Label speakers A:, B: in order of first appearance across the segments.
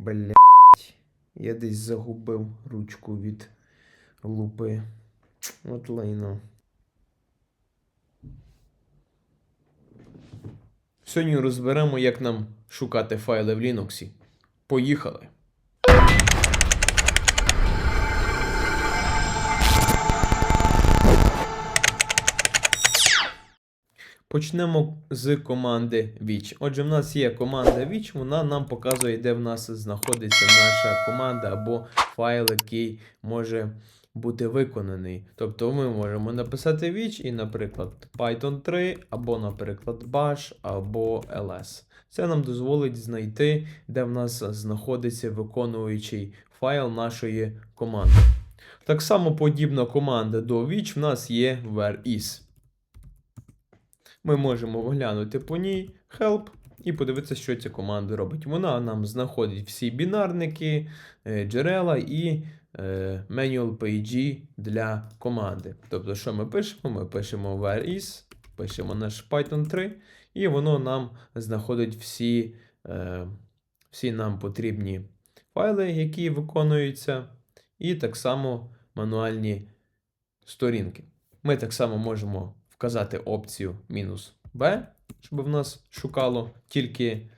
A: Блять. Я десь загубив ручку від лупи. От лайно. Сьогодні розберемо, як нам шукати файли в Linux. Поїхали! Почнемо з команди Віч. Отже, в нас є команда Віч, вона нам показує, де в нас знаходиться наша команда або файл, який може бути виконаний. Тобто ми можемо написати Віч і, наприклад, Python 3, або, наприклад, Bash, або ls. Це нам дозволить знайти, де в нас знаходиться виконуючий файл нашої команди. Так само подібна команда до Віч в нас є where-is. Ми можемо оглянути по ній help і подивитися, що ця команда робить. Вона нам знаходить всі бінарники, е, джерела і е, manual page для команди. Тобто, що ми пишемо? Ми пишемо where is, пишемо наш Python 3, і воно нам знаходить всі, е, всі нам потрібні файли, які виконуються, і так само мануальні сторінки. Ми так само можемо вказати опцію мінус B, щоб в нас шукало тільки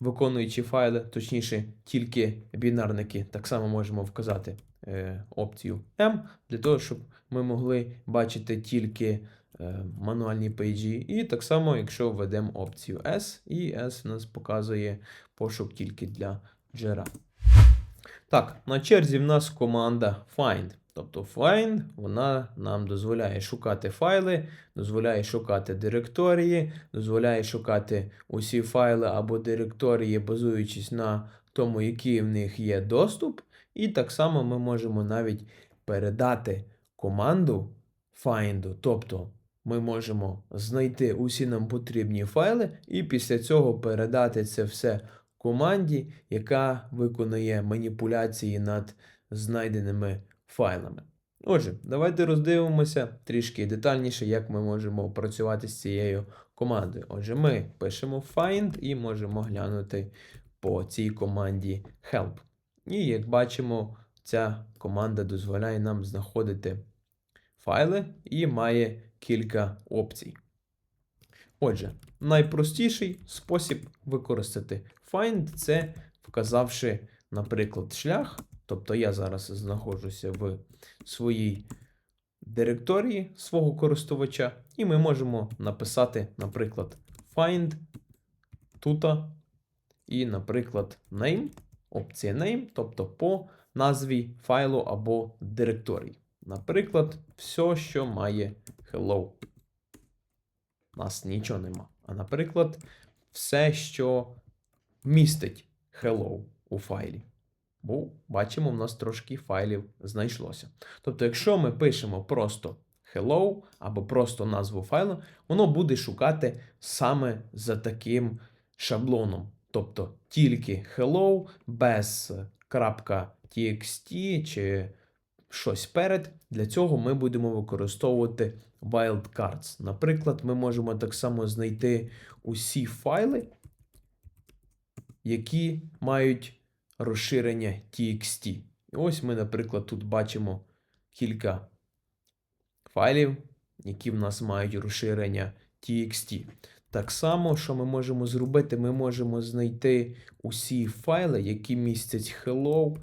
A: виконуючі файли, точніше, тільки бінарники. Так само можемо вказати е, опцію M, для того, щоб ми могли бачити тільки е, мануальні пейджі. І так само, якщо введемо опцію S, і S в нас показує пошук тільки для джерел. Так, на черзі в нас команда find. Тобто find вона нам дозволяє шукати файли, дозволяє шукати директорії, дозволяє шукати усі файли або директорії, базуючись на тому, який в них є доступ. І так само ми можемо навіть передати команду find. Тобто ми можемо знайти усі нам потрібні файли, і після цього передати це все команді, яка виконує маніпуляції над знайденими файлами. Отже, давайте роздивимося трішки детальніше, як ми можемо працювати з цією командою. Отже, ми пишемо find і можемо глянути по цій команді help. І як бачимо, ця команда дозволяє нам знаходити файли і має кілька опцій. Отже, найпростіший спосіб використати find це вказавши, наприклад, шлях. Тобто я зараз знаходжуся в своїй директорії свого користувача, і ми можемо написати, наприклад, find тут і, наприклад, name, опція name, тобто по назві файлу або директорії. Наприклад, все, що має hello. У нас нічого нема. А наприклад, все, що містить hello у файлі. Бо бачимо, в нас трошки файлів знайшлося. Тобто, якщо ми пишемо просто hello або просто назву файлу, воно буде шукати саме за таким шаблоном. Тобто тільки hello без .txt чи щось перед. Для цього ми будемо використовувати wildcards. Наприклад, ми можемо так само знайти усі файли, які мають розширення TXT. Ось ми, наприклад, тут бачимо кілька файлів, які в нас мають розширення TXT. Так само, що ми можемо зробити, ми можемо знайти усі файли, які містять hello,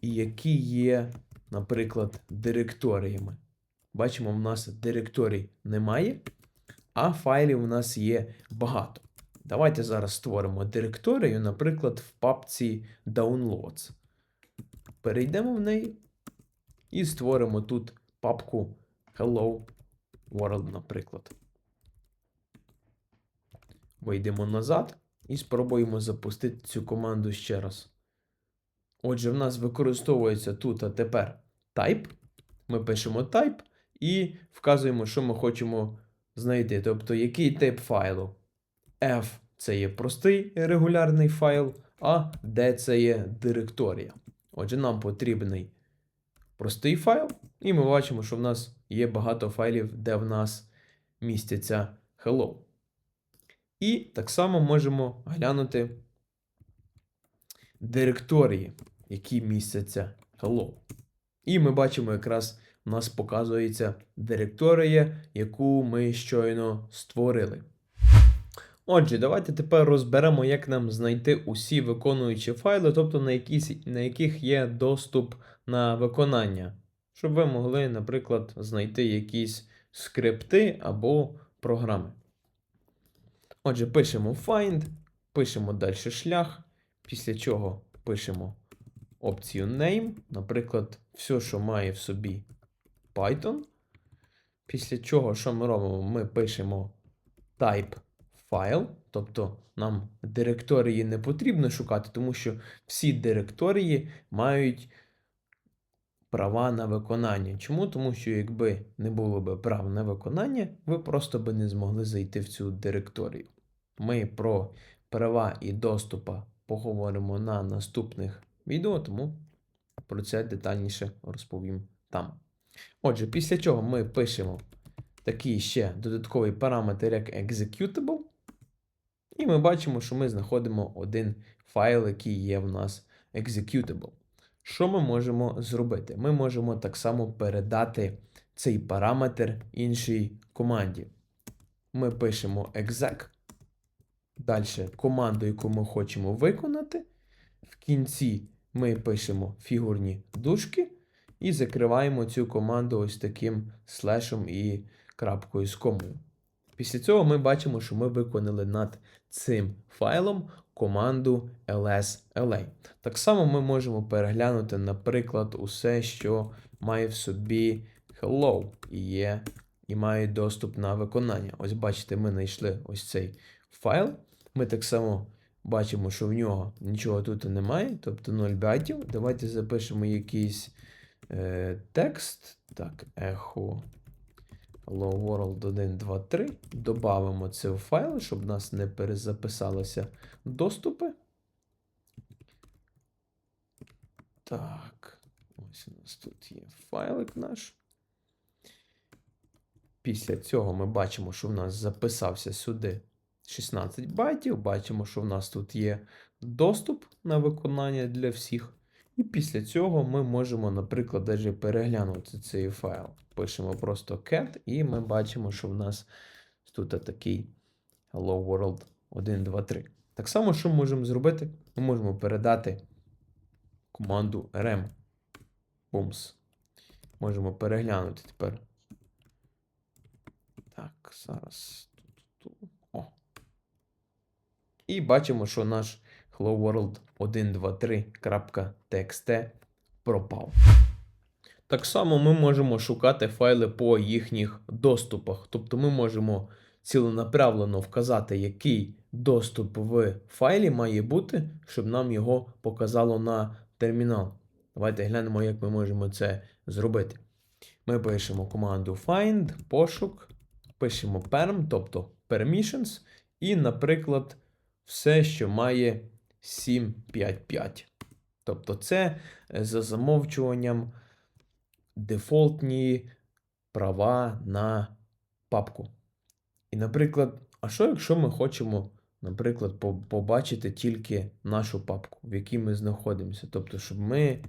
A: і які є, наприклад, директоріями. Бачимо, в нас директорій немає, а файлів у нас є багато. Давайте зараз створимо директорію, наприклад, в папці Downloads. Перейдемо в неї і створимо тут папку Hello World, наприклад. Вийдемо назад і спробуємо запустити цю команду ще раз. Отже, в нас використовується тут а тепер type. Ми пишемо type і вказуємо, що ми хочемо знайти. Тобто, який тип файлу. F це є простий регулярний файл, а D це є директорія. Отже, нам потрібний простий файл, і ми бачимо, що в нас є багато файлів, де в нас містяться hello. І так само можемо глянути директорії, які містяться hello. І ми бачимо, якраз у нас показується директорія, яку ми щойно створили. Отже, давайте тепер розберемо, як нам знайти усі виконуючі файли, тобто на, якісь, на яких є доступ на виконання, щоб ви могли, наприклад, знайти якісь скрипти або програми. Отже, пишемо find, пишемо далі шлях, після чого пишемо опцію name, наприклад, все, що має в собі Python. Після чого, що ми робимо? Ми пишемо type файл, тобто нам директорії не потрібно шукати, тому що всі директорії мають права на виконання. Чому? Тому що якби не було б прав на виконання, ви просто би не змогли зайти в цю директорію. Ми про права і доступа поговоримо на наступних відео, тому про це детальніше розповім там. Отже, після чого ми пишемо такий ще додатковий параметр, як executable. І ми бачимо, що ми знаходимо один файл, який є в нас executable. Що ми можемо зробити? Ми можемо так само передати цей параметр іншій команді. Ми пишемо exec, далі команду, яку ми хочемо виконати. В кінці ми пишемо фігурні дужки і закриваємо цю команду ось таким слешем і крапкою з комою. Після цього ми бачимо, що ми виконали над цим файлом команду ls.la. Так само ми можемо переглянути, наприклад, усе, що має в собі hello і є, і має доступ на виконання. Ось бачите, ми знайшли ось цей файл. Ми так само бачимо, що в нього нічого тут немає, тобто 0 байтів. Давайте запишемо якийсь е, текст. Так, echo Hello World 1, 2, 3. Добавимо це в файл, щоб у нас не перезаписалися доступи. Так, ось у нас тут є файлик наш. Після цього ми бачимо, що в нас записався сюди 16 байтів. Бачимо, що в нас тут є доступ на виконання для всіх. І після цього ми можемо, наприклад, навіть переглянути цей файл. Пишемо просто cat, і ми бачимо, що в нас тут такий Hello World 1, 2, 3. Так само, що ми можемо зробити? Ми можемо передати команду rem. Booms. Можемо переглянути тепер. Так, зараз. О. І бачимо, що наш Hello World 123.txt пропав. Так само ми можемо шукати файли по їхніх доступах. Тобто ми можемо ціленаправлено вказати, який доступ в файлі має бути, щоб нам його показало на термінал. Давайте глянемо, як ми можемо це зробити. Ми пишемо команду find, пошук, пишемо perm, тобто permissions, і, наприклад, все, що має 755. Тобто, це е, за замовчуванням дефолтні права на папку. І, наприклад, а що, якщо ми хочемо, наприклад, побачити тільки нашу папку, в якій ми знаходимося? Тобто, щоб ми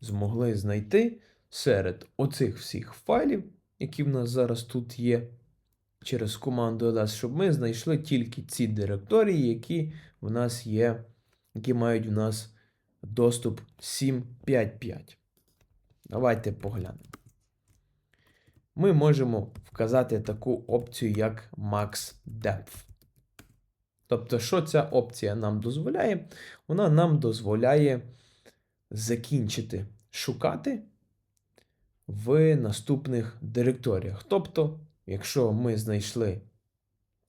A: змогли знайти серед оцих всіх файлів, які в нас зараз тут є, через команду ls, щоб ми знайшли тільки ці директорії, які в нас є, які мають в нас доступ 755. Давайте поглянемо. Ми можемо вказати таку опцію, як Max Depth. Тобто, що ця опція нам дозволяє? Вона нам дозволяє закінчити шукати в наступних директоріях. Тобто, якщо ми знайшли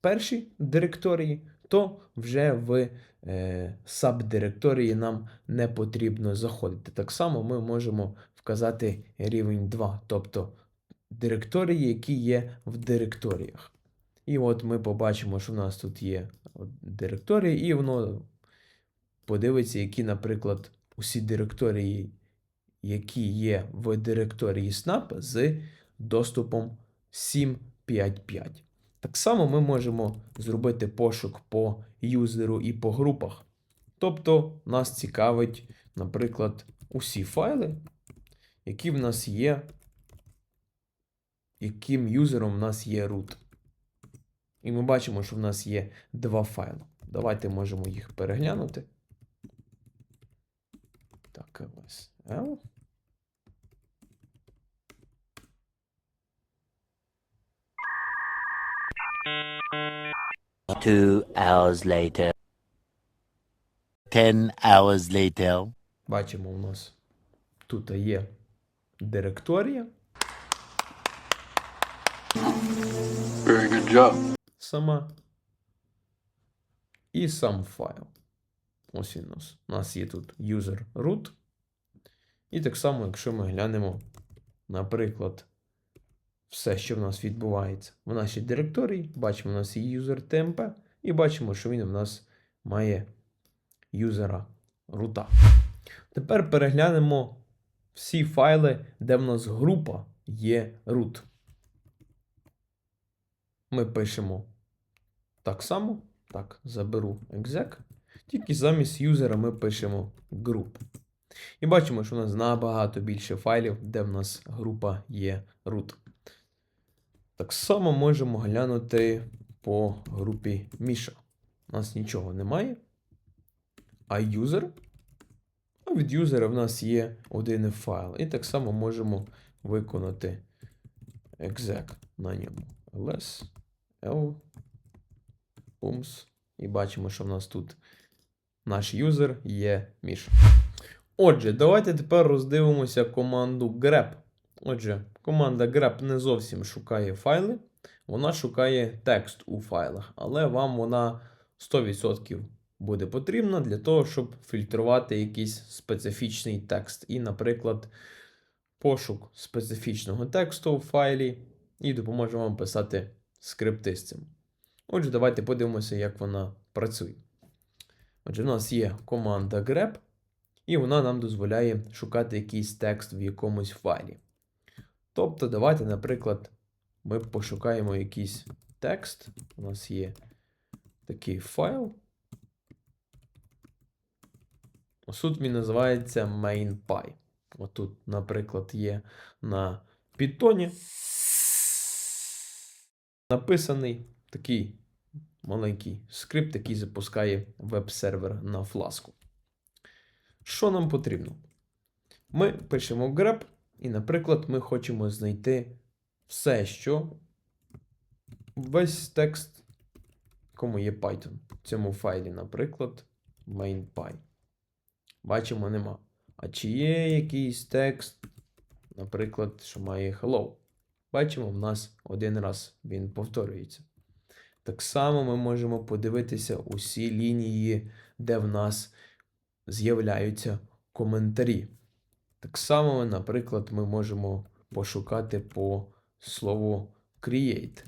A: перші директорії, то вже в сабдиректорії нам не потрібно заходити. Так само ми можемо вказати рівень 2, тобто директорії, які є в директоріях. І от ми побачимо, що в нас тут є директорії, і воно подивиться, які, наприклад, усі директорії, які є в директорії Snap з доступом 7.5.5. Так само ми можемо зробити пошук по юзеру і по групах. Тобто нас цікавить, наприклад, усі файли, які в нас є, яким юзером в нас є root. І ми бачимо, що в нас є два файли. Давайте можемо їх переглянути. Так, LSL.
B: Two hours later. Ten hours later.
A: Бачимо, у нас тут є директорія
C: Very good job.
A: сама. І сам файл. Ось він у нас. У нас є тут user root. І так само, якщо ми глянемо, наприклад, все, що в нас відбувається в нашій директорії, бачимо, у нас є user temp, і бачимо, що він у нас має юзера рута. Тепер переглянемо всі файли, де в нас група є root. Ми пишемо так само. Так, заберу exec. Тільки замість юзера ми пишемо group. І бачимо, що у нас набагато більше файлів, де в нас група є root. Так само можемо глянути по групі Міша. У нас нічого немає. А юзер. А від юзера в нас є один файл. І так само можемо виконати exec на ньому. ls l pums. І бачимо, що в нас тут наш юзер є Міша. Отже, давайте тепер роздивимося команду grep. Отже, команда grep не зовсім шукає файли, вона шукає текст у файлах, але вам вона 100% буде потрібна для того, щоб фільтрувати якийсь специфічний текст. І, наприклад, пошук специфічного тексту в файлі і допоможе вам писати скрипти з цим. Отже, давайте подивимося, як вона працює. Отже, в нас є команда grep, і вона нам дозволяє шукати якийсь текст в якомусь файлі. Тобто, давайте, наприклад, ми пошукаємо якийсь текст. У нас є такий файл. Тут він називається MainPy. Отут, наприклад, є на Python написаний такий маленький скрипт, який запускає веб-сервер на фласку. Що нам потрібно? Ми пишемо grep, і, наприклад, ми хочемо знайти все, що весь текст, кому є Python. В цьому файлі, наприклад, main.py. Бачимо, нема. А чи є якийсь текст, наприклад, що має hello? Бачимо, в нас один раз він повторюється. Так само ми можемо подивитися усі лінії, де в нас з'являються коментарі. Так само, наприклад, ми можемо пошукати по слову create.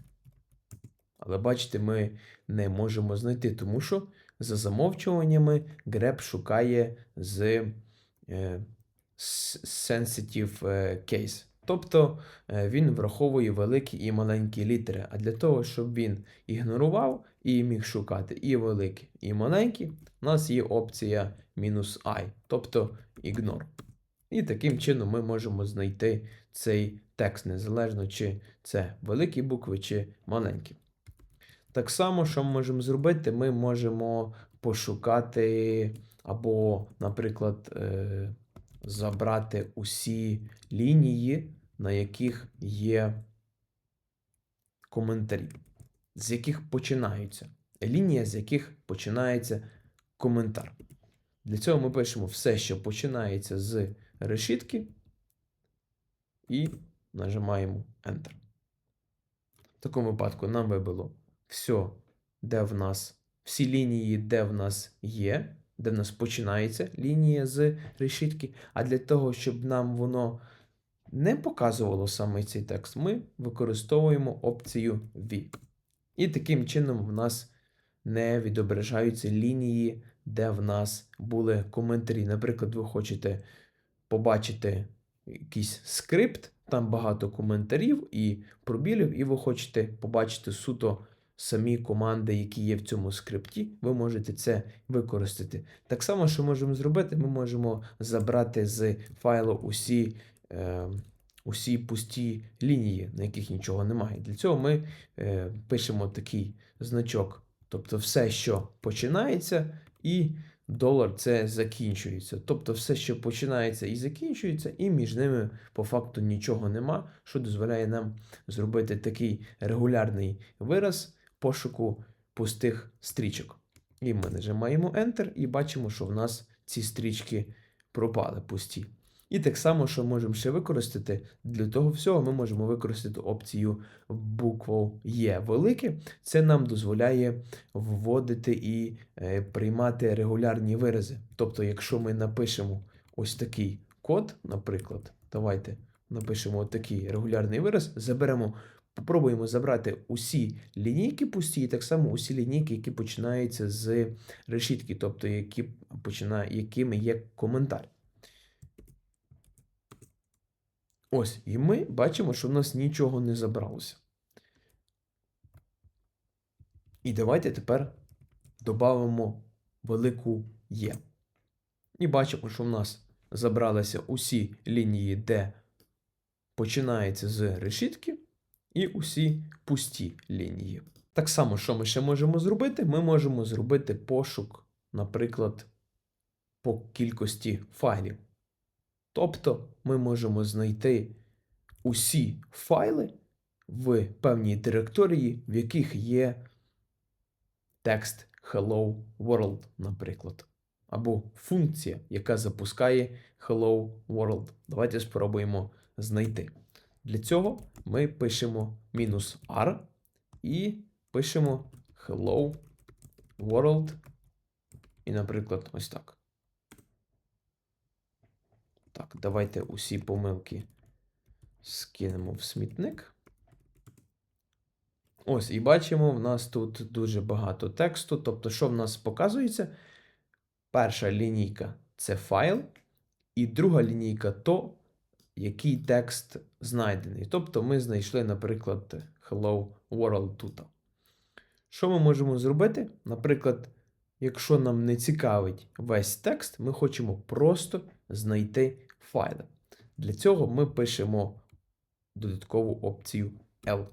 A: Але бачите, ми не можемо знайти, тому що за замовчуваннями grep шукає з е, sensitive е, case. Тобто е, він враховує великі і маленькі літери. А для того, щоб він ігнорував і міг шукати і великі, і маленькі, у нас є опція мінус «i», тобто ignore. І таким чином ми можемо знайти цей текст, незалежно чи це великі букви, чи маленькі. Так само, що ми можемо зробити, ми можемо пошукати або, наприклад, е, забрати усі лінії, на яких є коментарі, з яких починаються. Лінія, з яких починається коментар. Для цього ми пишемо все, що починається з решітки, і нажимаємо Enter. В такому випадку нам вибило все, де в нас, всі лінії, де в нас є, де в нас починається лінія з решітки. А для того, щоб нам воно не показувало саме цей текст, ми використовуємо опцію V. І таким чином в нас не відображаються лінії, де в нас були коментарі. Наприклад, ви хочете побачити якийсь скрипт, там багато коментарів і пробілів, і ви хочете побачити суто самі команди, які є в цьому скрипті, ви можете це використати. Так само, що можемо зробити, ми можемо забрати з файлу усі, е, усі пусті лінії, на яких нічого немає. Для цього ми е, пишемо такий значок. Тобто все, що починається, і долар це закінчується. Тобто все, що починається і закінчується, і між ними по факту нічого нема, що дозволяє нам зробити такий регулярний вираз пошуку пустих стрічок. І ми нажимаємо Enter і бачимо, що в нас ці стрічки пропали пусті. І так само, що можемо ще використати, для того всього ми можемо використати опцію букву Є велике. Це нам дозволяє вводити і е, приймати регулярні вирази. Тобто, якщо ми напишемо ось такий код, наприклад, давайте напишемо такий регулярний вираз, заберемо, попробуємо забрати усі лінійки пусті, і так само усі лінійки, які починаються з решітки, тобто які починає, якими є коментар. Ось, і ми бачимо, що в нас нічого не забралося. І давайте тепер додамо велику Є. І бачимо, що в нас забралися усі лінії, де починається з решітки, і усі пусті лінії. Так само, що ми ще можемо зробити? Ми можемо зробити пошук, наприклад, по кількості файлів. Тобто ми можемо знайти усі файли в певній директорії, в яких є текст Hello World, наприклад. Або функція, яка запускає Hello World. Давайте спробуємо знайти. Для цього ми пишемо мінус R і пишемо Hello World. І, наприклад, ось так. Так, давайте усі помилки скинемо в смітник. Ось, і бачимо, в нас тут дуже багато тексту. Тобто, що в нас показується? Перша лінійка це файл, і друга лінійка то, який текст знайдений. Тобто ми знайшли, наприклад, Hello World тут. Що ми можемо зробити? Наприклад, якщо нам не цікавить весь текст, ми хочемо просто знайти файли. Для цього ми пишемо додаткову опцію L.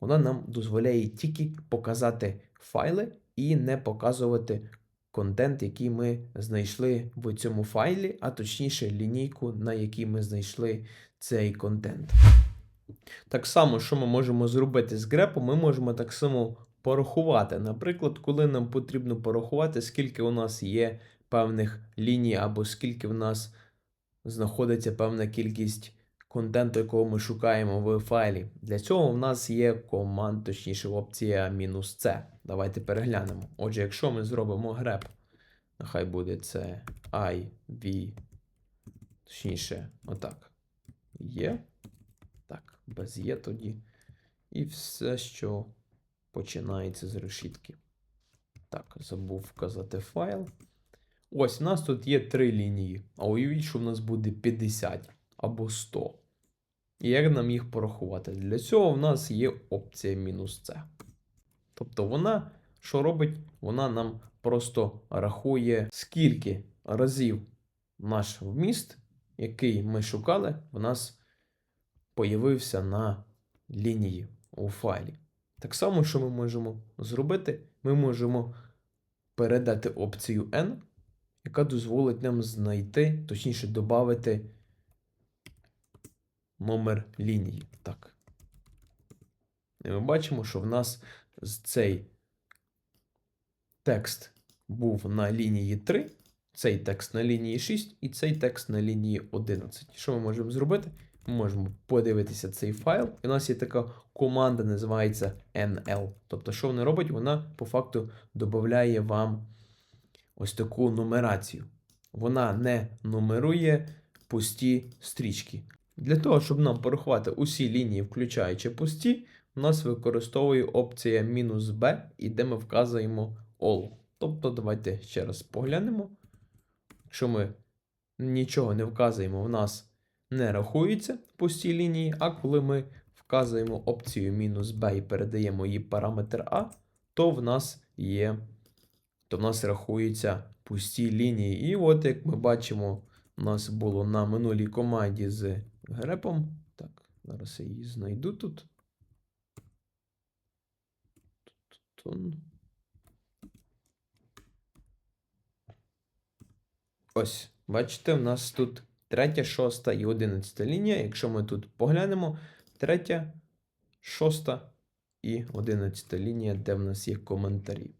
A: Вона нам дозволяє тільки показати файли і не показувати контент, який ми знайшли в цьому файлі, а точніше лінійку, на якій ми знайшли цей контент. Так само, що ми можемо зробити з грепом, ми можемо так само порахувати. Наприклад, коли нам потрібно порахувати, скільки у нас є певних ліній, або скільки в нас знаходиться певна кількість контенту, якого ми шукаємо в файлі. Для цього в нас є команд, точніше опція мінус C. Давайте переглянемо. Отже, якщо ми зробимо grep, нехай буде це I, V, точніше, отак. Є. Так, без є тоді. І все, що починається з решітки. Так, забув вказати файл. Ось, у нас тут є три лінії. А уявіть, що в нас буде 50 або 100. І як нам їх порахувати? Для цього в нас є опція мінус С. Тобто вона, що робить? Вона нам просто рахує, скільки разів наш вміст, який ми шукали, в нас появився на лінії у файлі. Так само, що ми можемо зробити, ми можемо передати опцію N, яка дозволить нам знайти, точніше, додати номер лінії. Так. І ми бачимо, що в нас цей текст був на лінії 3, цей текст на лінії 6 і цей текст на лінії 11. Що ми можемо зробити? Ми можемо подивитися цей файл. І у нас є така команда, називається NL. Тобто, що вона робить? Вона по факту додає вам ось таку нумерацію. Вона не нумерує пусті стрічки. Для того, щоб нам порахувати усі лінії, включаючи пусті, у нас використовує опція мінус "-b", і де ми вказуємо all. Тобто, давайте ще раз поглянемо. Якщо ми нічого не вказуємо, в нас не рахуються пусті лінії, а коли ми вказуємо опцію мінус b і передаємо її параметр А, то в нас є, то в нас рахуються пусті лінії. І от як ми бачимо, у нас було на минулій команді з грепом. Так, зараз я її знайду тут. Ось, бачите, в нас тут третя, шоста і одинадцята лінія. Якщо ми тут поглянемо, третя, шоста і одинадцята лінія, де в нас є коментарі.